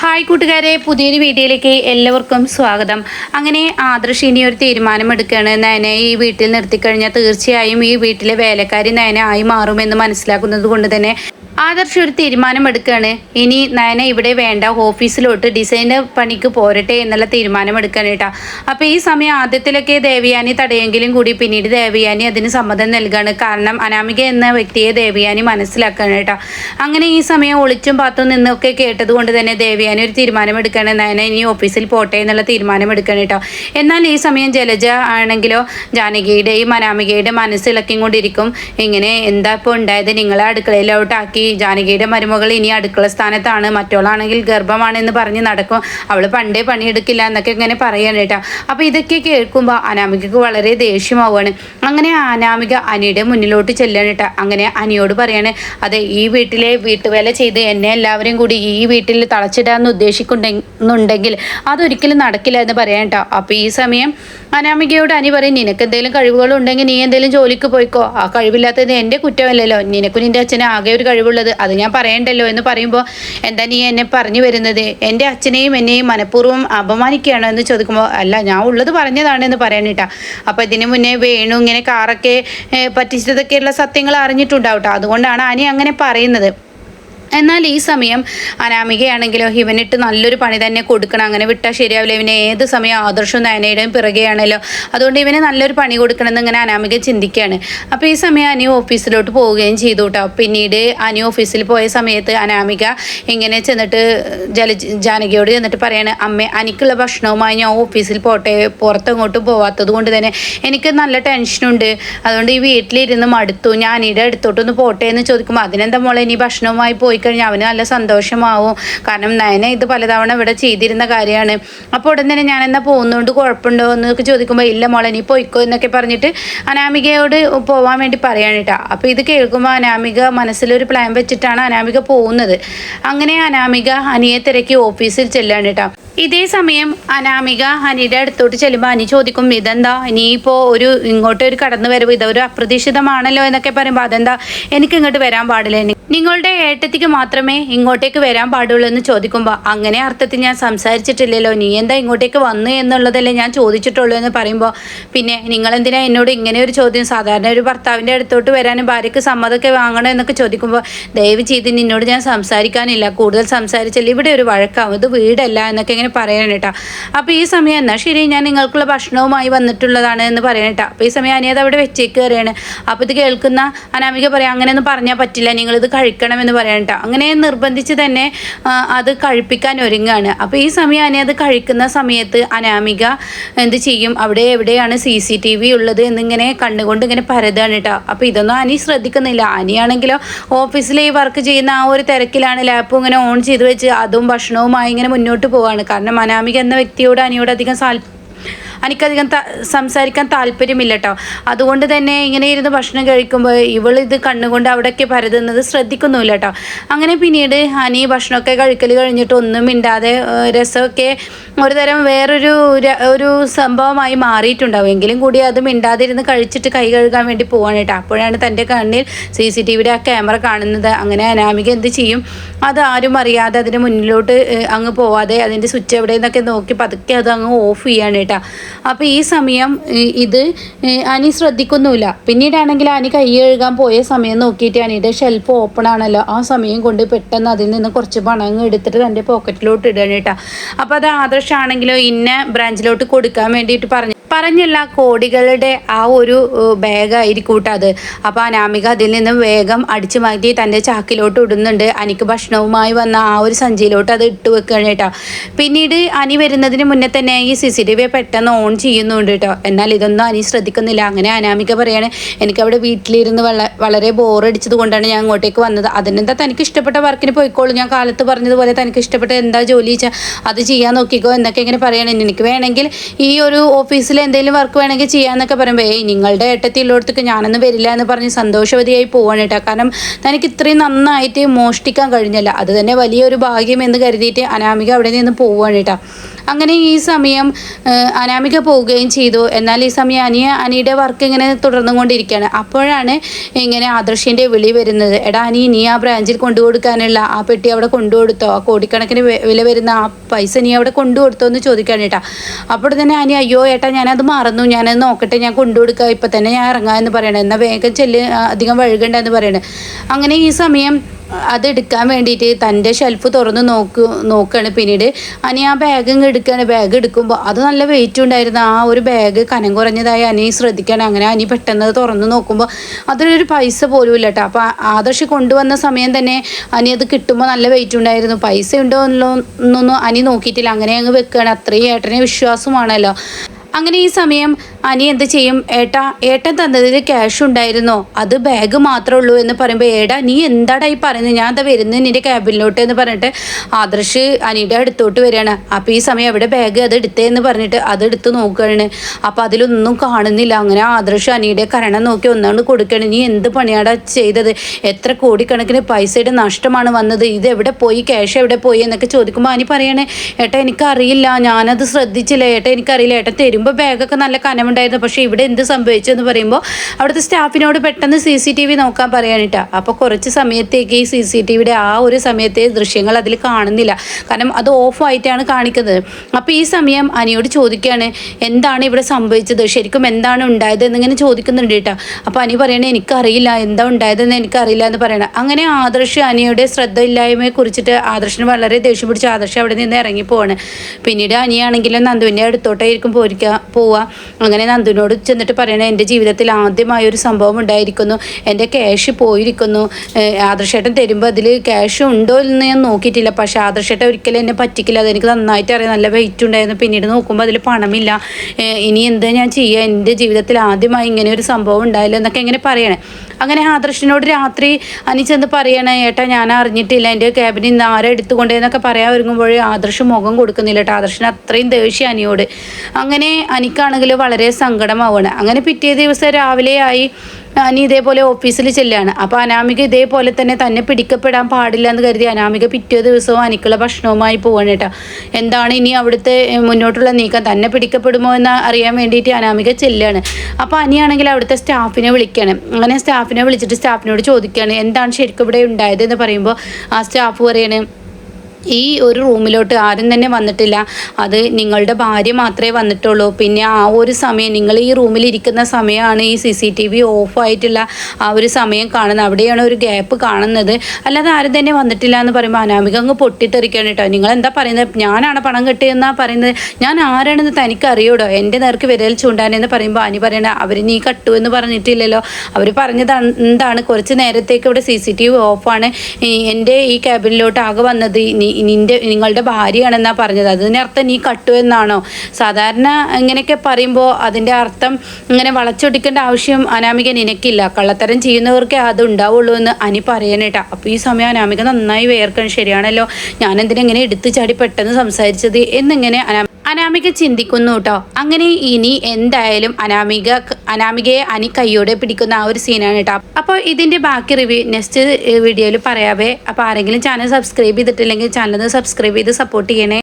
Hi കൂട്ടുകാരെ പുതിയൊരു വീഡിയോയിലേക്ക് എല്ലാവർക്കും സ്വാഗതം. അങ്ങനെ ആദർശ് ഇനി ഒരു തീരുമാനം എടുക്കുകയാണ് നയനെ ഈ വീട്ടിൽ നിർത്തിക്കഴിഞ്ഞാൽ തീർച്ചയായും ഈ വീട്ടിലെ വേലക്കാരി നയനെ ആയി മാറുമെന്ന് മനസ്സിലാക്കുന്നത് കൊണ്ട് തന്നെ ആദർശ് ഒരു തീരുമാനം എടുക്കുകയാണ് ഇനി നയന ഇവിടെ വേണ്ട ഓഫീസിലോട്ട് ഡിസൈൻ പണിക്ക് പോരട്ടെ എന്നുള്ള തീരുമാനം എടുക്കുകയാണ് കേട്ടോ. അപ്പോൾ ഈ സമയം ആദ്യത്തിലൊക്കെ ദേവിയാനി തടയെങ്കിലും കൂടി പിന്നീട് ദേവിയാനി അതിന് സമ്മതം നൽകുകയാണ് കാരണം അനാമിക എന്ന വ്യക്തിയെ ദേവിയാനി മനസ്സിലാക്കുകയാണ് കേട്ടോ. അങ്ങനെ ഈ സമയം ഒളിച്ചും പാത്തും നിന്നൊക്കെ കേട്ടത് കൊണ്ട് തന്നെ ദേവിയാനി ഒരു തീരുമാനം നയന ഇനി ഓഫീസിൽ പോട്ടെ എന്നുള്ള തീരുമാനം എടുക്കുകയാണ് കേട്ടോ. എന്നാൽ ഈ സമയം ജലജ ആണെങ്കിലോ ജാനകിയുടെയും അനാമികയുടെ മനസ്സിളക്കിയും കൊണ്ടിരിക്കും ഇങ്ങനെ എന്താ ഇപ്പോൾ ഉണ്ടായത്? നിങ്ങളെ അടുക്കളയിലോട്ടാക്കി ജാനകിയുടെ മരുമകൾ ഇനി അടുക്കള സ്ഥാനത്താണ്. മറ്റോളാണെങ്കിൽ ഗർഭമാണെന്ന് പറഞ്ഞ് നടക്കും. അവൾ പണ്ടേ പണിയെടുക്കില്ല എന്നൊക്കെ ഇങ്ങനെ പറയാണ് കേട്ടോ. അപ്പോൾ ഇതൊക്കെ കേൾക്കുമ്പോൾ അനാമികക്ക് വളരെ ദേഷ്യമാവുകയാണ്. അങ്ങനെ അനാമിക അനിയുടെ മുന്നിലോട്ട് ചെല്ലാണ് കേട്ടോ. അങ്ങനെ അനിയോട് പറയാണ് അതെ ഈ വീട്ടിലെ വീട്ടുവേല ചെയ്ത് എന്നെ എല്ലാവരെയും കൂടി ഈ വീട്ടിൽ തളച്ചിടാന്ന് ഉദ്ദേശിക്കുന്നുണ്ടെങ്കിൽ അതൊരിക്കലും നടക്കില്ല എന്ന് പറയാൻ കേട്ടോ. അപ്പോൾ ഈ സമയം അനാമികയോട് അനി പറയും നിനക്ക് എന്തെങ്കിലും കഴിവുകളുണ്ടെങ്കിൽ നീ എന്തെങ്കിലും ജോലിക്ക് പോയിക്കോ. ആ കഴിവില്ലാത്തത് എന്റെ കുറ്റമല്ലല്ലോ. നിനക്കും നിന്റെ അച്ഛന് ആകെ ഒരു കഴിവുള്ളത് അത് ഞാൻ പറയണ്ടല്ലോ എന്ന് പറയുമ്പോൾ എന്താ നീ എന്നെ പറഞ്ഞു വരുന്നത്? എന്റെ അച്ഛനെയും എന്നെയും മനഃപൂർവം അപമാനിക്കുകയാണോ? എന്ന് ചോദിക്കുമ്പോൾ അല്ല ഞാൻ ഉള്ളത് പറഞ്ഞതാണ് എന്ന് പറയാനിട്ടാ അപ്പോൾ ഇതിന് മുന്നേ വേണു ഇങ്ങനെ കാറൊക്കെ പറ്റിച്ചതൊക്കെയുള്ള സത്യങ്ങൾ അറിഞ്ഞിട്ടുണ്ടാവും ട്ടോ അതുകൊണ്ടാണ് ആനി അങ്ങനെ പറയുന്നത്. എന്നാൽ ഈ സമയം അനാമികയാണെങ്കിലോ ഇവനിട്ട് നല്ലൊരു പണി തന്നെ കൊടുക്കണം. അങ്ങനെ വിട്ടാൽ ശരിയാവില്ല. ഇവനെ ഏത് സമയം ആദർശവും നയനയുടെയും പിറകെയാണല്ലോ. അതുകൊണ്ട് ഇവന് നല്ലൊരു പണി കൊടുക്കണം എന്ന് ഇങ്ങനെ അനാമിക ചിന്തിക്കുകയാണ് അപ്പോൾ ഈ സമയം അനി ഓഫീസിലോട്ട് പോവുകയും ചെയ്തു കേട്ടോ പിന്നീട് അനി ഓഫീസിൽ പോയ സമയത്ത് അനാമിക ഇങ്ങനെ ചെന്നിട്ട് ജല ജാനകിയോട് ചെന്നിട്ട് പറയാണ് അമ്മ അനിക്കുള്ള ഭക്ഷണവുമായി ഞാൻ ഓഫീസിൽ പോട്ടെ. പുറത്തെങ്ങോട്ടും പോവാത്തത് കൊണ്ട് തന്നെ എനിക്ക് നല്ല ടെൻഷനുണ്ട് അതുകൊണ്ട് ഈ വീട്ടിലിരുന്ന് മടുത്തു. ഞാൻ അനിയുടെ അടുത്തോട്ടൊന്ന് പോട്ടെ എന്ന് ചോദിക്കുമ്പോൾ അതിനെന്താ മോളെ ഇനി ഭക്ഷണവുമായി പോയി കഴിഞ്ഞാൽ അവന് നല്ല സന്തോഷമാവും. കാരണം നയന ഇത് പലതവണ ഇവിടെ ചെയ്തിരുന്ന കാര്യമാണ്. അപ്പോൾ ഉടൻ തന്നെ ഞാൻ എന്നാ പോകുന്നതുകൊണ്ട് കുഴപ്പമുണ്ടോ എന്നൊക്കെ ചോദിക്കുമ്പോൾ ഇല്ല മോളെ നീ പോയിക്കോ എന്നൊക്കെ പറഞ്ഞിട്ട് അനാമികയോട് പോവാൻ വേണ്ടി പറയാണ് കേട്ടോ അപ്പോൾ ഇത് കേൾക്കുമ്പോൾ അനാമിക മനസ്സിലൊരു പ്ലാൻ വെച്ചിട്ടാണ് അനാമിക പോകുന്നത്. അങ്ങനെ അനാമിക അനിയെ തിരക്കി ഓഫീസിൽ ചെല്ലാണ് കേട്ടോ ഇതേ സമയം അനാമിക അനിയുടെ അടുത്തോട്ട് ചെല്ലുമ്പോൾ അനി ചോദിക്കും ഇതെന്താ? ഇനിയിപ്പോൾ ഒരു ഇങ്ങോട്ട് ഒരു കടന്നു വരവ് ഇതൊരു അപ്രതീക്ഷിതമാണല്ലോ? എന്നൊക്കെ പറയുമ്പോൾ അതെന്താ? എനിക്ക് ഇങ്ങോട്ട് വരാൻ പാടില്ല. നിങ്ങളുടെ ഏട്ടത്തിക്ക് മാത്രമേ ഇങ്ങോട്ടേക്ക് വരാൻ പാടുള്ളൂ എന്ന് ചോദിക്കുമ്പോൾ അങ്ങനെ അർത്ഥത്തിൽ ഞാൻ സംസാരിച്ചിട്ടില്ലല്ലോ. നീ എന്താ ഇങ്ങോട്ടേക്ക് വന്നു എന്നുള്ളതല്ലേ ഞാൻ ചോദിച്ചിട്ടുള്ളൂ എന്ന് പറയുമ്പോൾ പിന്നെ നിങ്ങളെന്തിനാ എന്നോട് ഇങ്ങനെ ഒരു ചോദ്യം? സാധാരണ ഒരു ഭർത്താവിന്റെ അടുത്തോട്ട് വരാനും ഭാര്യയ്ക്ക് സമ്മതമൊക്കെ വാങ്ങണോ എന്നൊക്കെ ചോദിക്കുമ്പോൾ ദയവ് ചെയ്ത് നിന്നോട് ഞാൻ സംസാരിക്കാനില്ല. കൂടുതൽ സംസാരിച്ചാൽ ഇവിടെ ഒരു വഴക്കാവും. ഇത് വീടല്ല എന്നൊക്കെ ഇങ്ങനെ പറയണം കേട്ടോ അപ്പോൾ ഈ സമയം എന്നാൽ ശരി ഞാൻ നിങ്ങൾക്കുള്ള ഭക്ഷണവുമായി വന്നിട്ടുള്ളതാണ് എന്ന് പറയണം കേട്ടോ അപ്പോൾ ഈ സമയം അനിയത് അവിടെ വെച്ചേക്ക് കയറിയാണ് അപ്പോൾ ഇത് കേൾക്കുന്ന അനാമിക പറയാം അങ്ങനെയൊന്നും പറഞ്ഞാൽ പറ്റില്ല നിങ്ങളിത് കഴിക്കണമെന്ന് പറയണം കേട്ടോ അങ്ങനെ നിർബന്ധിച്ച് തന്നെ അത് കഴിപ്പിക്കാൻ ഒരുങ്ങാണ്. അപ്പോൾ ഈ സമയം അനിയത് കഴിക്കുന്ന സമയത്ത് അനാമിക എന്ത് ചെയ്യും? അവിടെ എവിടെയാണ് സി സി ടി വി ഉള്ളത് എന്നിങ്ങനെ കണ്ണുകൊണ്ട് ഇങ്ങനെ പരതാണ് കേട്ടോ. അപ്പോൾ ഇതൊന്നും അനി ശ്രദ്ധിക്കുന്നില്ല. അനിയാണെങ്കിലോ ഓഫീസിലെ ഈ വർക്ക് ചെയ്യുന്ന ആ ഒരു തിരക്കിലാണ് ലാപ്പ് ഇങ്ങനെ ഓൺ ചെയ്ത് വെച്ച് അതും ഭക്ഷണവുമായി ഇങ്ങനെ മുന്നോട്ട് പോവാണ്. കാരണം അനാമിക എന്ന വ്യക്തിയോട് അനിയോട് അധികം സാൽ എനിക്കധികം സംസാരിക്കാൻ താല്പര്യമില്ല കേട്ടോ അതുകൊണ്ട് തന്നെ ഇങ്ങനെ ഇരുന്ന് ഭക്ഷണം കഴിക്കുമ്പോൾ ഇവൾ ഇത് കണ്ണുകൊണ്ട് അവിടെയൊക്കെ പരതുന്നത് ശ്രദ്ധിക്കുന്നുമില്ല കേട്ടോ അങ്ങനെ പിന്നീട് ഹനി ഭക്ഷണമൊക്കെ കഴിക്കൽ കഴിഞ്ഞിട്ട് ഒന്നും മിണ്ടാതെ രസമൊക്കെ ഒരു തരം വേറൊരു ഒരു സംഭവമായി മാറിയിട്ടുണ്ടാവും എങ്കിലും കൂടി അത് മിണ്ടാതിരുന്ന് കഴിച്ചിട്ട് കൈ കഴുകാൻ വേണ്ടി പോവാണ് കേട്ടോ അപ്പോഴാണ് തന്റെ കണ്ണിൽ സി സി ടി വിയുടെ ആ ക്യാമറ കാണുന്നത്. അങ്ങനെ അനാമിക എന്ത് ചെയ്യും? അത് ആരും അറിയാതെ അതിന് മുന്നിലോട്ട് അങ്ങ് പോവാതെ അതിന്റെ സ്വിച്ച് എവിടെ നിന്നൊക്കെ നോക്കി പതുക്കെ അത് അങ്ങ് ഓഫ് ചെയ്യാണ് കേട്ടോ. അപ്പോൾ ഈ സമയം ഇത് അനി ശ്രദ്ധിക്കുന്നുമില്ല. പിന്നീടാണെങ്കിൽ അനി കൈ കഴുകാൻ പോയ സമയം നോക്കിയിട്ട് അനിയുടെ ഷെൽഫ് ഓപ്പൺ ആണല്ലോ. ആ സമയം കൊണ്ട് പെട്ടെന്ന് അതിൽ നിന്ന് കുറച്ച് പണം എടുത്തിട്ട് തന്റെ പോക്കറ്റിലോട്ട് ഇടുകയാണ് കേട്ടോ. അപ്പോൾ അത് ആദർശാണെങ്കിലോ ഇന്ന ബ്രാഞ്ചിലോട്ട് കൊടുക്കാൻ വേണ്ടിയിട്ട് പറഞ്ഞു. പറഞ്ഞല്ല കോടികളുടെ ആ ഒരു ബാഗായിരിക്കും അത്. അപ്പോൾ അനാമിക അതിൽ നിന്നും വേഗം അടിച്ചു മാറ്റി തന്റെ ചാക്കിലോട്ട് ഇടുന്നുണ്ട്. അനിക്ക് ഭക്ഷണവുമായി വന്ന ആ ഒരു സഞ്ചിയിലോട്ട് അത് ഇട്ട് വെക്കുകയാണ് കേട്ടോ. പിന്നീട് അനി വരുന്നതിന് മുന്നേ തന്നെ ഈ സി സി ടി വി പെട്ടെന്ന് ഓൺ ചെയ്യുന്നുണ്ട് കേട്ടോ എന്നാൽ ഇതൊന്നും അനി ശ്രദ്ധിക്കുന്നില്ല. അങ്ങനെ അനാമിക പറയാണ് എനിക്കവിടെ വീട്ടിലിരുന്ന് വള വളരെ ബോറടിച്ചത് കൊണ്ടാണ് ഞാൻ അങ്ങോട്ടേക്ക് വന്നത്. അതിനെന്താ തനിക്ക് ഇഷ്ടപ്പെട്ട വർക്കിന് പോയിക്കോളൂ. ഞാൻ കാലത്ത് പറഞ്ഞതുപോലെ തനിക്ക് ഇഷ്ടപ്പെട്ട എന്താ ജോലി അത് ചെയ്യാൻ നോക്കിക്കോ എന്നൊക്കെ ഇങ്ങനെ പറയണേ. എനിക്ക് വേണമെങ്കിൽ ഈ ഒരു ഓഫീസിൽ എന്തെങ്കിലും വർക്ക് വേണമെങ്കിൽ ചെയ്യാന്നൊക്കെ പറയുമ്പോൾ ഏയ് നിങ്ങളുടെ ഏട്ടത്തിയുള്ളടത്തേക്ക് ഞാനൊന്നും വരില്ല എന്ന് പറഞ്ഞ് സന്തോഷവതിയായി പോവാണ് കേട്ടോ. കാരണം തനിക്ക് ഇത്രയും നന്നായിട്ട് മോഷ്ടിക്കാൻ കഴിഞ്ഞല്ല. അത് തന്നെ വലിയൊരു ഭാഗ്യം എന്ന് കരുതിയിട്ട് അനാമിക അവിടെ നിന്ന് പോവാണ് കേട്ടോ. അങ്ങനെ ഈ സമയം അനാമിക പോവുകയും ചെയ്തു. എന്നാൽ ഈ സമയം അനിയ അനിയുടെ വർക്ക് ഇങ്ങനെ തുടർന്നു കൊണ്ടിരിക്കുകയാണ് അപ്പോഴാണ് ഇങ്ങനെ ആദർശിന്റെ വിളി വരുന്നത്. എടാ അനി നീ ആ ബ്രാഞ്ചിൽ കൊണ്ടു കൊടുക്കാനുള്ള ആ പെട്ടി അവിടെ കൊണ്ടു കൊടുത്തോ ആ കോടിക്കണക്കിന് വില വരുന്ന ആ പൈസ നീ അവിടെ കൊണ്ടു കൊടുത്തോ എന്ന് ചോദിക്കുകയാണ് കേട്ടാ. അപ്പോൾ തന്നെ അനി അയ്യോ ഏട്ടാ ഞാനത് മറന്നു. ഞാനത് നോക്കട്ടെ. ഞാൻ കൊണ്ടു കൊടുക്കാം ഇപ്പം തന്നെ ഞാൻ ഇറങ്ങാം എന്ന് പറയണേ. എന്നാൽ വേഗം ചെല്ല് അധികം വഴുകണ്ട എന്ന് പറയണേ. അങ്ങനെ ഈ സമയം അത് എടുക്കാൻ വേണ്ടിയിട്ട് തന്റെ ഷെൽഫ് തുറന്ന് നോക്കു നോക്കുകയാണ് പിന്നീട് അനി ആ ബാഗ് എടുക്കുകയാണ് ബാഗ് എടുക്കുമ്പോൾ അത് നല്ല വെയിറ്റ് ഉണ്ടായിരുന്നു ആ ഒരു ബാഗ് കനം കുറഞ്ഞതായി അനി ശ്രദ്ധിക്കണം. അങ്ങനെ അനി പെട്ടെന്ന് തുറന്ന് നോക്കുമ്പോൾ അതിലൊരു പൈസ പോലും ഇല്ല കേട്ടോ അപ്പോൾ ആദർശി കൊണ്ടുവന്ന സമയം തന്നെ അനി അത് കിട്ടുമ്പോൾ നല്ല വെയിറ്റ് ഉണ്ടായിരുന്നു. പൈസ ഉണ്ടോ എന്നൊന്നും അനി നോക്കിയിട്ടില്ല. അങ്ങനെ അങ്ങ് വെക്കുകയാണ് അത്രയും ഏട്ടനെ വിശ്വാസമാണല്ലോ. അങ്ങനെ ഈ സമയം അനി എന്ത് ചെയ്യും? ഏട്ടാ ഏട്ടൻ തന്നതിൽ ക്യാഷ് ഉണ്ടായിരുന്നോ? അത് ബാഗ് മാത്രമേ ഉള്ളൂ എന്ന് പറയുമ്പോൾ ഏടാ നീ എന്താടാ ഈ പറയുന്നത് ഞാൻ എന്താ വരുന്നത് നിന്റെ ക്യാബിനിലോട്ട് എന്ന് പറഞ്ഞിട്ട് ആദർശ് അനിയുടെ അടുത്തോട്ട് വരികയാണ്. അപ്പോൾ ഈ സമയം അവിടെ ബാഗ് അത് എടുത്തേ എന്ന് പറഞ്ഞിട്ട് അത് എടുത്ത് നോക്കുകയാണ്. അപ്പോൾ അതിലൊന്നും കാണുന്നില്ല. അങ്ങനെ ആദർശ് അനിയുടെ കരണം നോക്കി ഒന്നാണ് കൊടുക്കുകയാണ്. നീ എന്ത് പണിയാടാ ചെയ്തത്? എത്ര കോടിക്കണക്കിന് പൈസയുടെ നഷ്ടമാണ് വന്നത്? ഇത് എവിടെ പോയി? ക്യാഷ് എവിടെ പോയി? എന്നൊക്കെ ചോദിക്കുമ്പോൾ അനി പറയണേ ഏട്ടാ എനിക്കറിയില്ല. ഞാനത് ശ്രദ്ധിച്ചില്ല. ഏട്ടാ എനിക്കറിയില്ല. ഏട്ടാ തരുമ്പോൾ ബാഗൊക്കെ നല്ല കനമുണ്ടായിരുന്നു പക്ഷേ ഇവിടെ എന്ത് സംഭവിച്ചു എന്ന് പറയുമ്പോൾ അവിടുത്തെ സ്റ്റാഫിനോട് പെട്ടെന്ന് സി സി ടി വി നോക്കാൻ പറയാനിട്ടാ. അപ്പോൾ കുറച്ച് സമയത്തേക്ക് ഈ സി സി ടി വിയുടെ ആ ഒരു സമയത്തെ ദൃശ്യങ്ങൾ അതിൽ കാണുന്നില്ല. കാരണം അത് ഓഫായിട്ടാണ് കാണിക്കുന്നത്. അപ്പോൾ ഈ സമയം അനിയോട് ചോദിക്കുകയാണ് എന്താണ് ഇവിടെ സംഭവിച്ചത്? ശരിക്കും എന്താണ് ഉണ്ടായത്? എന്നിങ്ങനെ ചോദിക്കുന്നുണ്ട് കേട്ടോ. അപ്പോൾ അനി പറയണേ എനിക്കറിയില്ല. എന്താ ഉണ്ടായതെന്ന് എനിക്കറിയില്ല എന്ന് പറയണം. അങ്ങനെ ആദർശ് അനിയുടെ ശ്രദ്ധയില്ലായ്മയെ കുറിച്ചിട്ട് ആദർശിന് വളരെ ദേഷ്യം പിടിച്ച് ആദർശ് അവിടെ നിന്ന് ഇറങ്ങി പോവാണ് പിന്നീട് അനിയാണെങ്കിലും നന്ദുവിന്റെ അടുത്തോട്ടായിരിക്കും പോരിക്കുക പോവുക. അങ്ങനെ നന്ദുവിനോട് ചെന്നിട്ട് പറയണേ എന്റെ ജീവിതത്തിൽ ആദ്യമായ ഒരു സംഭവം ഉണ്ടായിരിക്കുന്നു. എന്റെ ക്യാഷ് പോയിരിക്കുന്നു. ആദർശേട്ടൻ തരുമ്പോൾ അതിൽ ക്യാഷ് ഉണ്ടോ എന്ന് ഞാൻ നോക്കിയിട്ടില്ല. പക്ഷേ ആദർശേട്ടൻ ഒരിക്കലും എന്നെ പറ്റിക്കില്ല. അതെനിക്ക് നന്നായിട്ട് അറിയാം. നല്ല വെയിറ്റ് ഉണ്ടായിരുന്നു. പിന്നീട് നോക്കുമ്പോൾ അതിൽ പണമില്ല. ഇനി എന്താ ഞാൻ ചെയ്യുക എന്റെ ജീവിതത്തിൽ ആദ്യമായി ഇങ്ങനെ ഒരു സംഭവം ഉണ്ടായില്ല എന്നൊക്കെ എങ്ങനെ പറയണേ. അങ്ങനെ ആദർശിനോട് രാത്രി അനി ചെന്ന് പറയണേ ഏട്ടാ ഞാൻ അറിഞ്ഞിട്ടില്ല. എന്റെ ക്യാബിനിൽ നിന്ന് ആരെ എടുത്തുകൊണ്ടേന്നൊക്കെ പറയാൻ ഒരുങ്ങുമ്പോഴേ ആദർശ് മുഖം കൊടുക്കുന്നില്ല. കേട്ടോ ആദർശിന് അത്രയും ദേഷ്യം അനിയോട്. അങ്ങനെ അനിക്കാണെങ്കിൽ വളരെ സങ്കടമാവുകയാണ് അങ്ങനെ പിറ്റേ ദിവസം രാവിലെ ആയി അനി ഇതേപോലെ ഓഫീസിൽ ചെല്ലുകയാണ് അപ്പോൾ അനാമിക ഇതേപോലെ തന്നെ തന്നെ പിടിക്കപ്പെടാൻ പാടില്ല എന്ന് കരുതി അനാമിക പിറ്റേ ദിവസവും അനിക്കുള്ള ഭക്ഷണവുമായി പോവാണ് കേട്ടോ. എന്താണ് ഇനി അവിടുത്തെ മുന്നോട്ടുള്ള നീക്കം? തന്നെ പിടിക്കപ്പെടുമോ എന്ന് അറിയാൻ വേണ്ടിയിട്ട് അനാമിക ചെല്ലുകയാണ് അപ്പോൾ അനിയാണെങ്കിൽ അവിടുത്തെ സ്റ്റാഫിനെ വിളിക്കുകയാണ് അങ്ങനെ സ്റ്റാഫിനെ വിളിച്ചിട്ട് സ്റ്റാഫിനോട് ചോദിക്കുകയാണ് എന്താണ് ശരിക്കും ഇവിടെ ഉണ്ടായത് എന്ന് പറയുമ്പോൾ ആ സ്റ്റാഫ് പറയാണ് ഈ ഒരു റൂമിലോട്ട് ആരും തന്നെ വന്നിട്ടില്ല. അത് നിങ്ങളുടെ ഭാര്യ മാത്രമേ വന്നിട്ടുള്ളൂ. പിന്നെ ആ ഒരു സമയം നിങ്ങൾ ഈ റൂമിൽ ഇരിക്കുന്ന സമയമാണ് ഈ സി സി ടി വി ഓഫായിട്ടുള്ള ആ ഒരു സമയം കാണുന്നത്. അവിടെയാണ് ഒരു ഗ്യാപ്പ് കാണുന്നത്. അല്ലാതെ ആരും തന്നെ വന്നിട്ടില്ല എന്ന് പറയുമ്പോൾ അനാമിക അങ്ങ് പൊട്ടിത്തെറിക്കാണ് കേട്ടോ. നിങ്ങൾ എന്താ പറയുന്നത്? ഞാനാണ് പണം കിട്ടിയെന്നാണ് പറയുന്നത്? ഞാൻ ആരാണെന്ന് തനിക്ക് അറിയൂടോ എന്റെ നേർക്ക് വിരൽ ചൂണ്ടാനെന്ന് പറയുമ്പോൾ അനി പറയണ അവർ നീ കട്ടു എന്ന് പറഞ്ഞിട്ടില്ലല്ലോ. അവർ പറഞ്ഞത് എന്താണ്? കുറച്ച് നേരത്തേക്ക് ഇവിടെ സി സി ടി വി ഓഫാണ്. എന്റെ ഈ ക്യാബിനിലോട്ട് ആകെ വന്നത്. നീ നിന്റെ നിങ്ങളുടെ ഭാര്യയാണെന്നാണ് പറഞ്ഞത്. അതിനർത്ഥം നീ കട്ടു എന്നാണോ? സാധാരണ ഇങ്ങനെയൊക്കെ പറയുമ്പോൾ അതിന്റെ അർത്ഥം ഇങ്ങനെ വളച്ചൊടിക്കേണ്ട ആവശ്യം അനാമിക നിനക്കില്ല. കള്ളത്തരം ചെയ്യുന്നവർക്കേ അത് ഉണ്ടാവുള്ളൂ എന്ന് അനി പറയാനേട്ടാ അപ്പോൾ ഈ സമയം അനാമിക നന്നായി വേർക്കണം. ശരിയാണല്ലോ. ഇങ്ങനെ എടുത്തു ചാടി പെട്ടെന്ന് സംസാരിച്ചത്? എന്നിങ്ങനെ അനാ അനാമിക ചിന്തിക്കുന്നു കേട്ടോ അങ്ങനെ ഇനി എന്തായാലും അനാമിക അനാമികയെ അനി കൈയോടെ പിടിക്കുന്ന ആ ഒരു സീനാണ് കേട്ടോ അപ്പോൾ ഇതിന്റെ ബാക്കി റിവ്യൂ നെക്സ്റ്റ് വീഡിയോയിൽ പറയാവേ. അപ്പോൾ ആരെങ്കിലും ചാനൽ സബ്സ്ക്രൈബ് ചെയ്തിട്ടില്ലെങ്കിൽ ചാനൽ സബ്സ്ക്രൈബ് ചെയ്ത് സപ്പോർട്ട് ചെയ്യണേ.